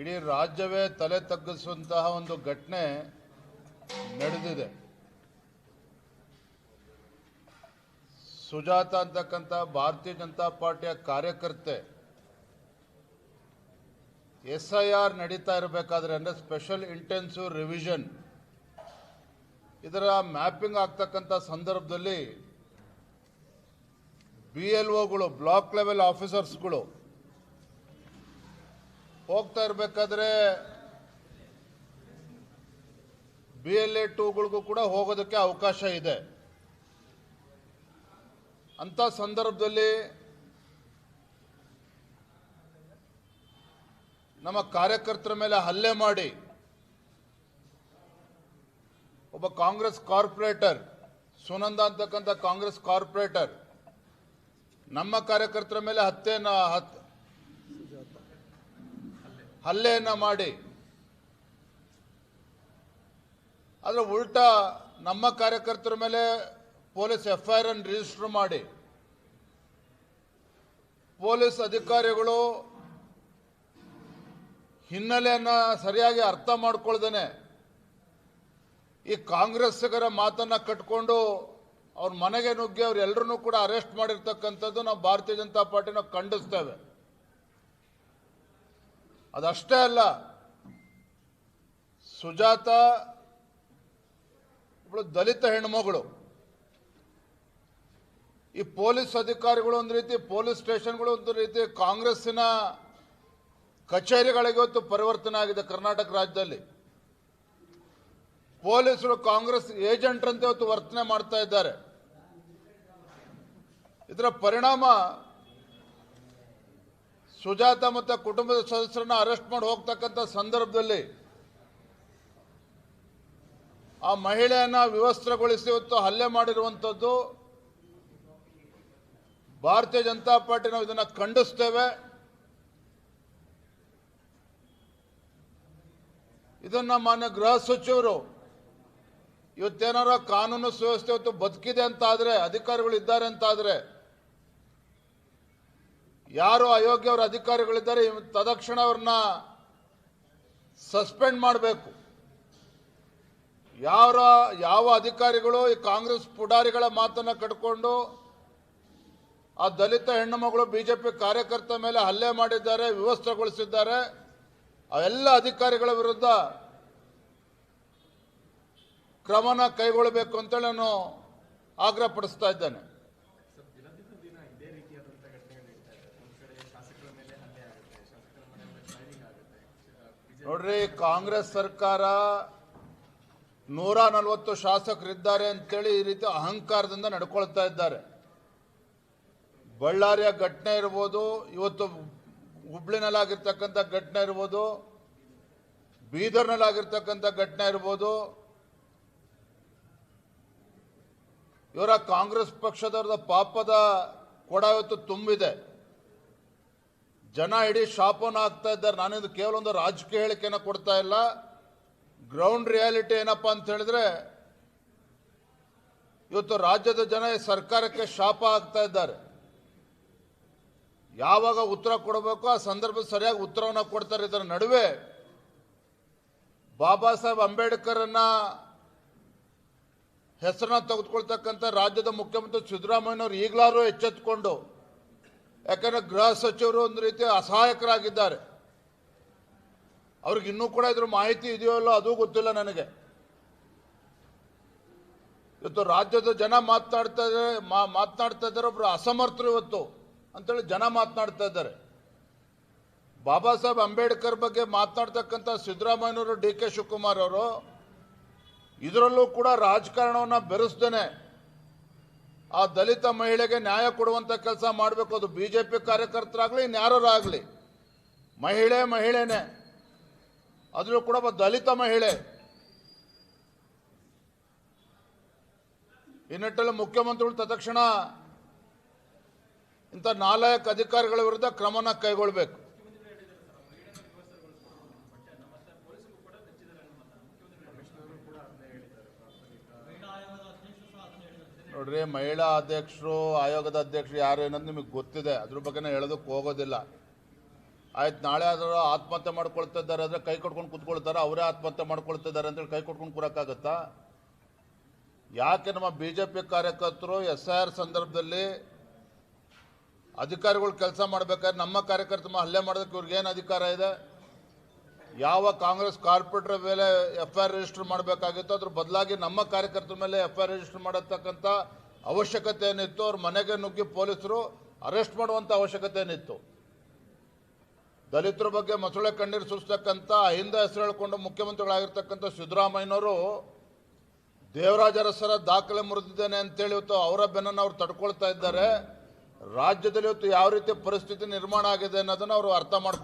ಇಡೀ ರಾಜ್ಯವೇ ತಲೆ ತಗ್ಗಿಸುವಂತಹ ಒಂದು ಘಟನೆ ನಡೆದಿದೆ. ಸುಜಾತ ಅಂತಕ್ಕಂಥ ಭಾರತೀಯ ಜನತಾ ಪಾರ್ಟಿಯ ಕಾರ್ಯಕರ್ತೆ ಎಸ್ ಐ ಆರ್ ನಡೀತಾ ಇರಬೇಕಾದ್ರೆ ಅಂದರೆ ಸ್ಪೆಷಲ್ ಇಂಟೆನ್ಸಿವ್ ರಿವಿಷನ್. ಇದರ ಮ್ಯಾಪಿಂಗ್ ಆಗ್ತಕ್ಕಂಥ ಸಂದರ್ಭದಲ್ಲಿ ಬಿ ಎಲ್ ಒಗಳು, ಬ್ಲಾಕ್ ಲೆವೆಲ್ ಆಫೀಸರ್ಸ್ಗಳು ಹೋಗ್ತಾ ಇರಬೇಕಾದ್ರೆ ಬಿ ಎಲ್ ಎ ಟೂಗಳಿಗೂ ಕೂಡ ಹೋಗೋದಕ್ಕೆ ಅವಕಾಶ ಇದೆ. ಅಂಥ ಸಂದರ್ಭದಲ್ಲಿ ನಮ್ಮ ಕಾರ್ಯಕರ್ತರ ಮೇಲೆ ಹಲ್ಲೆ ಮಾಡಿ ಒಬ್ಬ ಕಾಂಗ್ರೆಸ್ ಕಾರ್ಪೊರೇಟರ್, ಸುನಂದ ಅಂತಕ್ಕಂಥ ಕಾಂಗ್ರೆಸ್ ಕಾರ್ಪೊರೇಟರ್, ನಮ್ಮ ಕಾರ್ಯಕರ್ತರ ಮೇಲೆ ಹತ್ಯೆನ ಹತ್ ಹಲ್ಲೆಯನ್ನ ಮಾಡಿ. ಆದರೆ ಉಲ್ಟಾ ನಮ್ಮ ಕಾರ್ಯಕರ್ತರ ಮೇಲೆ ಪೊಲೀಸ್ ಎಫ್ ಐ ಅನ್ನು ರಿಜಿಸ್ಟರ್ ಮಾಡಿ. ಪೊಲೀಸ್ ಅಧಿಕಾರಿಗಳು ಹಿನ್ನೆಲೆಯನ್ನು ಸರಿಯಾಗಿ ಅರ್ಥ ಮಾಡ್ಕೊಳ್ದೇನೆ. ಈ ಕಾಂಗ್ರೆಸ್ಸಿಗರ ಮಾತನ್ನು ಕಟ್ಕೊಂಡು ಅವ್ರ ಮನೆಗೆ ನುಗ್ಗಿ ಅವ್ರೆಲ್ಲರನ್ನೂ ಕೂಡ ಅರೆಸ್ಟ್ ಮಾಡಿರ್ತಕ್ಕಂಥದ್ದು ನಾವು ಭಾರತೀಯ ಜನತಾ ಪಾರ್ಟಿನ ಖಂಡಿಸ್ತೇವೆ. ಅದಷ್ಟೇ ಅಲ್ಲ, ಸುಜಾತ ಇವಳು ದಲಿತ ಹೆಣ್ಮಗಳು ಈ ಪೊಲೀಸ್ ಅಧಿಕಾರಿಗಳು ಒಂದು ರೀತಿ, ಪೊಲೀಸ್ ಸ್ಟೇಷನ್ಗಳು ಒಂದು ರೀತಿ ಕಾಂಗ್ರೆಸ್ಸಿನ ಕಚೇರಿಗಳಿಗೆ ಇವತ್ತು ಪರಿವರ್ತನೆ ಆಗಿದೆ ಕರ್ನಾಟಕ ರಾಜ್ಯದಲ್ಲಿ. ಪೊಲೀಸರು ಕಾಂಗ್ರೆಸ್ ಏಜೆಂಟ್ರಂತೆ ಇವತ್ತು ವರ್ತನೆ ಮಾಡ್ತಾ ಇದ್ದಾರೆ. ಇದರ ಪರಿಣಾಮ ಸುಜಾತ ಮತ್ತು ಕುಟುಂಬದ ಸದಸ್ಯರನ್ನ ಅರೆಸ್ಟ್ ಮಾಡಿ ಹೋಗ್ತಕ್ಕಂಥ ಸಂದರ್ಭದಲ್ಲಿ ಆ ಮಹಿಳೆಯನ್ನ ವಿವಸ್ತ್ರಗೊಳಿಸಿ ಇವತ್ತು ಹಲ್ಲೆ ಮಾಡಿರುವಂಥದ್ದು ಭಾರತೀಯ ಜನತಾ ಪಾರ್ಟಿ ನಾವು ಇದನ್ನು ಖಂಡಿಸ್ತೇವೆ. ಇದನ್ನು ಮಾನ್ಯ ಗೃಹ ಸಚಿವರು ಇವತ್ತೇನಾರ ಕಾನೂನು ಸುವ್ಯವಸ್ಥೆ ಇವತ್ತು ಬದುಕಿದೆ ಅಂತ ಆದ್ರೆ ಅಧಿಕಾರಿಗಳು ಇದ್ದಾರೆ ಅಂತ ಆದ್ರೆ ಯಾರು ಅಯೋಗ್ಯವರ ಅಧಿಕಾರಿಗಳಿದ್ದಾರೆ ತದಕ್ಷಣ ಅವ್ರನ್ನ ಸಸ್ಪೆಂಡ್ ಮಾಡಬೇಕು. ಯಾರ, ಯಾವ ಅಧಿಕಾರಿಗಳು ಈ ಕಾಂಗ್ರೆಸ್ ಪುಡಾರಿಗಳ ಮಾತನ್ನ ಕಟ್ಕೊಂಡು ಆ ದಲಿತ ಹೆಣ್ಣು ಮಗಳು ಬಿಜೆಪಿ ಕಾರ್ಯಕರ್ತ ಮೇಲೆ ಹಲ್ಲೆ ಮಾಡಿದ್ದಾರೆ, ವಿವಸ್ತ್ರಗೊಳಿಸಿದ್ದಾರೆ ಅವೆಲ್ಲ ಅಧಿಕಾರಿಗಳ ವಿರುದ್ಧ ಕ್ರಮನ ಕೈಗೊಳ್ಳಬೇಕು ಅಂತೇಳಿ ನಾನು ಆಗ್ರಹಪಡಿಸ್ತಾ ಇದ್ದೇನೆ. ನೋಡ್ರಿ, ಕಾಂಗ್ರೆಸ್ ಸರ್ಕಾರ ನೂರ ನಲವತ್ತು ಶಾಸಕರಿದ್ದಾರೆ ಅಂತೇಳಿ ಈ ರೀತಿ ಅಹಂಕಾರದಿಂದ ನಡ್ಕೊಳ್ತಾ ಇದ್ದಾರೆ. ಬಳ್ಳಾರಿಯ ಘಟನೆ ಇರ್ಬೋದು, ಇವತ್ತು ಹುಬ್ಳಿನಲ್ಲಾಗಿರ್ತಕ್ಕಂಥ ಘಟನೆ ಇರ್ಬೋದು, ಬೀದರ್ನಲ್ಲಾಗಿರ್ತಕ್ಕಂಥ ಘಟನೆ ಇರ್ಬೋದು. ಇವರ ಕಾಂಗ್ರೆಸ್ ಪಕ್ಷದವ್ರದ ಪಾಪದ ಕೊಡ ಇವತ್ತು ತುಂಬಿದೆ. ಜನ ಇಡೀ ಶಾಪನ ಆಗ್ತಾ ಇದ್ದಾರೆ. ನಾನಿದು ಕೇವಲ ಒಂದು ರಾಜಕೀಯ ಹೇಳಿಕೆನ ಕೊಡ್ತಾ ಇಲ್ಲ. ಗ್ರೌಂಡ್ ರಿಯಾಲಿಟಿ ಏನಪ್ಪ ಅಂತ ಹೇಳಿದ್ರೆ, ಇವತ್ತು ರಾಜ್ಯದ ಜನ ಸರ್ಕಾರಕ್ಕೆ ಶಾಪ ಆಗ್ತಾ ಇದ್ದಾರೆ. ಯಾವಾಗ ಉತ್ತರ ಕೊಡಬೇಕು, ಆ ಸಂದರ್ಭ ಸರಿಯಾಗಿ ಉತ್ತರವನ್ನು ಕೊಡ್ತಾರೆ. ಇದರ ನಡುವೆ ಬಾಬಾ ಸಾಹೇಬ್ ಅಂಬೇಡ್ಕರನ್ನ ಹೆಸರನ್ನ ತೆಗೆದುಕೊಳ್ತಕ್ಕಂಥ ರಾಜ್ಯದ ಮುಖ್ಯಮಂತ್ರಿ ಸಿದ್ದರಾಮಯ್ಯನವರು ಈಗಲಾರು ಎಚ್ಚೆತ್ತುಕೊಂಡು ಯಾಕಂದ್ರೆ ಗೃಹ ಸಚಿವರು ಒಂದು ರೀತಿ ಅಸಹಾಯಕರಾಗಿದ್ದಾರೆ. ಅವ್ರಿಗೆ ಇನ್ನೂ ಕೂಡ ಇದ್ರ ಮಾಹಿತಿ ಇದೆಯೋ ಇಲ್ಲೋ ಅದು ಗೊತ್ತಿಲ್ಲ ನನಗೆ. ಇವತ್ತು ರಾಜ್ಯದ ಜನ ಮಾತನಾಡ್ತಾ ಇದ್ದಾರೆ ಮಾತನಾಡ್ತಾ ಇದ್ದಾರೆ ಒಬ್ಬರು ಅಸಮರ್ಥರು ಇವತ್ತು ಅಂತೇಳಿ ಜನ ಮಾತನಾಡ್ತಾ ಇದ್ದಾರೆ. ಬಾಬಾ ಸಾಹೇಬ್ ಅಂಬೇಡ್ಕರ್ ಬಗ್ಗೆ ಮಾತನಾಡ್ತಕ್ಕಂಥ ಸಿದ್ದರಾಮಯ್ಯನವರು ಡಿ ಕೆ ಶಿವಕುಮಾರ್ ಅವರು, ಇದರಲ್ಲೂ ಕೂಡ ರಾಜಕಾರಣವನ್ನು ಬೆರೆಸ್ದೇನೆ. ಆ ದಲಿತ ಮಹಿಳೆಗೆ ನ್ಯಾಯ ಕೊಡುವಂತ ಕೆಲಸ ಮಾಡಬೇಕು, ಅದು ಬಿಜೆಪಿ ಕಾರ್ಯಕರ್ತರಾಗಲಿ ಇನ್ಯಾರಾಗಲಿ ಮಹಿಳೆ ಮಹಿಳೆನೇ. ಅದರಲ್ಲೂ ಕೂಡ ದಲಿತ ಮಹಿಳೆ. ಈ ನಿಟ್ಟಲ್ಲಿ ಮುಖ್ಯಮಂತ್ರಿಗಳು ತತ್ಕ್ಷಣ ಇಂಥ ನಾಲ್ಕು ಅಧಿಕಾರಿಗಳ ವಿರುದ್ಧ ಕ್ರಮನ ಕೈಗೊಳ್ಬೇಕು. ನೋಡ್ರಿ, ಮಹಿಳಾ ಅಧ್ಯಕ್ಷರು, ಆಯೋಗದ ಅಧ್ಯಕ್ಷರು ಯಾರು ಏನಂತ ನಿಮಗೆ ಗೊತ್ತಿದೆ. ಅದ್ರ ಬಗ್ಗೆ ಹೇಳೋದಕ್ಕೆ ಹೋಗೋದಿಲ್ಲ. ಆಯ್ತು, ನಾಳೆ ಆದರೂ ಆತ್ಮಹತ್ಯೆ ಮಾಡ್ಕೊಳ್ತಾ ಇದ್ದಾರೆ ಅಂದರೆ ಕೈ ಕೊಟ್ಕೊಂಡು ಕೂತ್ಕೊಳ್ತಾರೆ, ಅವರೇ ಆತ್ಮಹತ್ಯೆ ಮಾಡ್ಕೊಳ್ತಾ ಇದ್ದಾರೆ ಅಂತೇಳಿ ಕೈ ಕೊಟ್ಕೊಂಡು ಕೂರಕ್ಕಾಗತ್ತಾ? ಯಾಕೆ ನಮ್ಮ ಬಿ ಜೆ ಪಿ ಕಾರ್ಯಕರ್ತರು ಎಸ್ ಐ ಆರ್ ಸಂದರ್ಭದಲ್ಲಿ ಅಧಿಕಾರಿಗಳು ಕೆಲಸ ಮಾಡ್ಬೇಕಾದ್ರೆ ನಮ್ಮ ಕಾರ್ಯಕರ್ತರ ಹಲ್ಲೆ ಮಾಡೋದಕ್ಕೆ ಇವ್ರಿಗೆ ಏನು ಅಧಿಕಾರ ಇದೆ? ಯಾವ ಕಾಂಗ್ರೆಸ್ ಕಾರ್ಪೊರೇಟರ್ ಮೇಲೆ ಎಫ್ ಐ ರಿಜಿಸ್ಟರ್ ಮಾಡಬೇಕಾಗಿತ್ತು ಅದ್ರ ಬದಲಾಗಿ ನಮ್ಮ ಕಾರ್ಯಕರ್ತರ ಮೇಲೆ ಎಫ್ ಐ ರಿಜಿಸ್ಟರ್ ಮಾಡತಕ್ಕಂಥ ಅವಶ್ಯಕತೆ ಏನಿತ್ತು ಅವ್ರ ಮನೆಗೆ ನುಗ್ಗಿ ಪೊಲೀಸರು ಅರೆಸ್ಟ್ ಮಾಡುವಂಥ ಅವಶ್ಯಕತೆ ಏನಿತ್ತು ದಲಿತರ ಬಗ್ಗೆ ಮೊಸಳೆ ಕಣ್ಣೀರು ಸುರಿಸ್ತಕ್ಕಂಥ ಹಿಂದೆ ಹೆಸರು ಹೇಳ್ಕೊಂಡು ಮುಖ್ಯಮಂತ್ರಿಗಳಾಗಿರ್ತಕ್ಕಂಥ ಸಿದ್ದರಾಮಯ್ಯನವರು ದೇವರಾಜ ಅರಸರ ದಾಖಲೆ ಮುರಿದಿದ್ದೇನೆ ಅಂತೇಳಿ ಇವತ್ತು ಅವರ ಬೆನ್ನನ್ನು ಅವ್ರು ತಡ್ಕೊಳ್ತಾ ಇದ್ದಾರೆ. ರಾಜ್ಯದಲ್ಲಿ ಇವತ್ತು ಯಾವ ರೀತಿ ಪರಿಸ್ಥಿತಿ ನಿರ್ಮಾಣ ಆಗಿದೆ ಅನ್ನೋದನ್ನು ಅವರು ಅರ್ಥ ಮಾಡ್ಕೊ